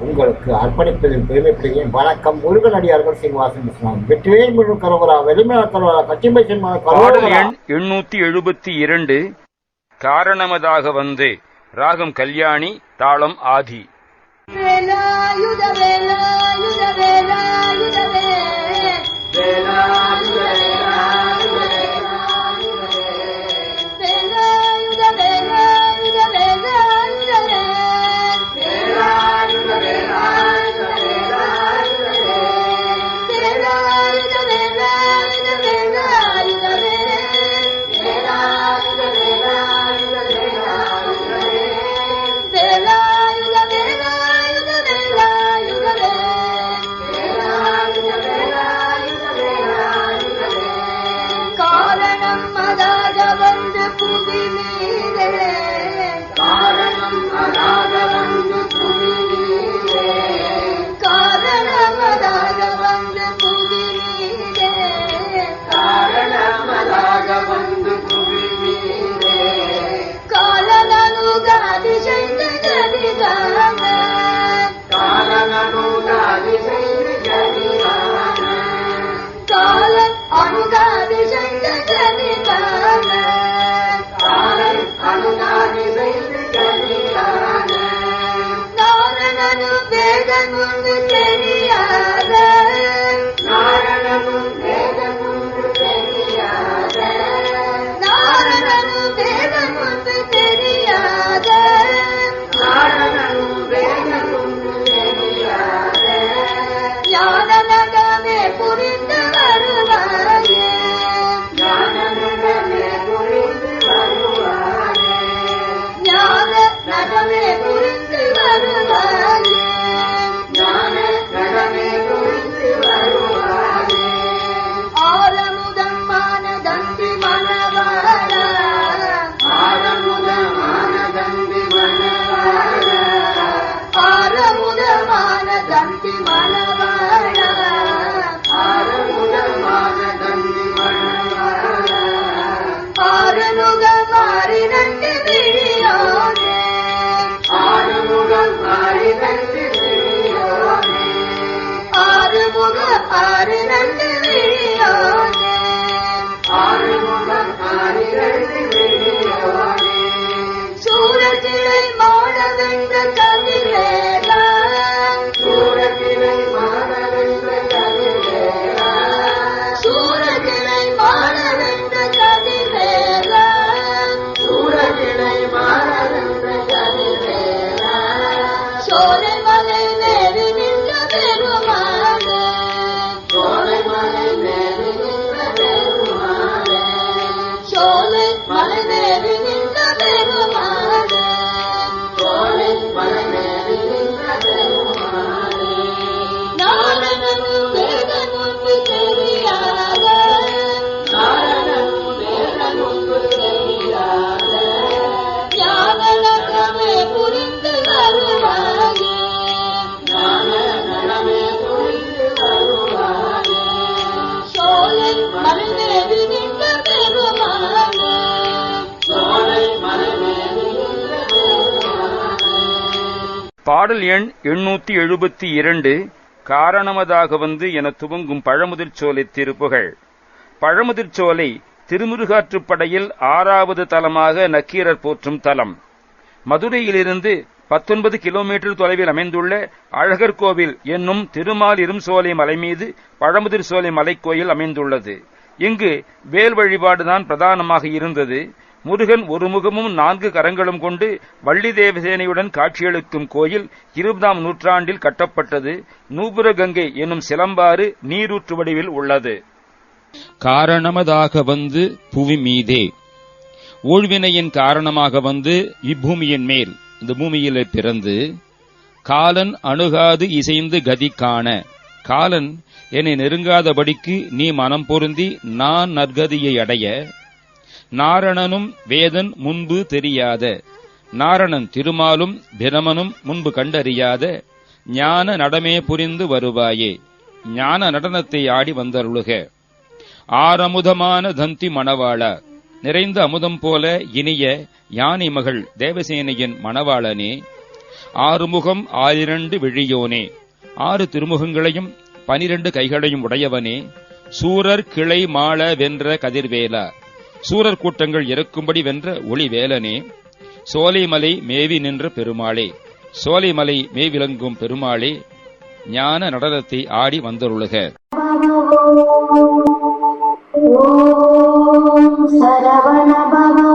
உங்களுக்கு அர்ப்பணிப்பதில் பெருமைப்படுகிறேன் வணக்கம் முருகனடியார்கள் சீனிவாசன் இஸ்லாம் வெற்றிவேல் முழு கரோகரா வெளிமல கரோகரா எண் எண்ணூத்தி எழுபத்தி இரண்டு. காரணமதாக வந்து ராகம் கல்யாணி தாளம் ஆதி. வேலாயுத வேலாயுத வேலாயுத வேதன் முன்பு தெரியாத நாரணனு தந்தி சோலை மலை நேரி பாடல் எண் எண்ணூத்தி எழுபத்தி இரண்டு காரணமதாக வந்து என துவங்கும் பழமுதிர் சோலை திருப்புகழ் பழமுதிர் சோலை திருமுருகாற்றுப்படையில் ஆறாவது தலமாக நக்கீரர் போற்றும் தலம். மதுரையிலிருந்து பத்தொன்பது கிலோமீட்டர் தொலைவில் அமைந்துள்ள அழகர் கோவில் என்னும் திருமால் இரும்சோலை மலை மீது பழமுதிர் சோலை மலைக்கோயில் அமைந்துள்ளது. இங்கு வேல் வழிபாடுதான் பிரதானமாக இருந்தது. முருகன் ஒரு முகமும் நான்கு கரங்களும் கொண்டு வள்ளி தேவசேனையுடன் காட்சியளிக்கும் கோயில் இருபதாம் நூற்றாண்டில் கட்டப்பட்டது. நூபுரகங்கை எனும் என்னும் சிலம்பாறு நீரூற்று வடிவில் உள்ளது. காரணமதாக வந்து புவி மீதே. ஊழ்வினையின் காரணமாக வந்து இப்பூமியின் மேல் இந்த பூமியிலே பிறந்து காலன் அணுகாது இசைந்து கதி காண. காலன் என்னை நெருங்காதபடிக்கு நீ மனம் பொருந்தி நான் நற்கதியை அடைய நாரணனும் வேதன் முன்பு தெரியாத. நாரணன் திருமாலும் பிரமனும் முன்பு கண்டறியாத. ஞான நடமே புரிந்து வருவாயே. ஞான நடனத்தை ஆடி வந்தருளுக. ஆரமுதமான தந்தி மணவாளா. நிறைந்த அமுதம் போல இனிய யானை மகள் தேவசேனையின் மணவாளனே. ஆறுமுகம் ஆயிரண்டு விழியோனே. ஆறு திருமுகங்களையும் பனிரண்டு கைகளையும் உடையவனே. சூரர் கிளை மாள வென்ற கதிர்வேலா. சூரர் கூட்டங்கள் இறக்கும்படி வென்ற ஒளிவேலனே சோலைமலை மேவி நின்ற பெருமாளே சோலைமலை மேவிளங்கும் பெருமாளே ஞான நடனத்தை ஆடி வந்தருளுக. சரவணபவ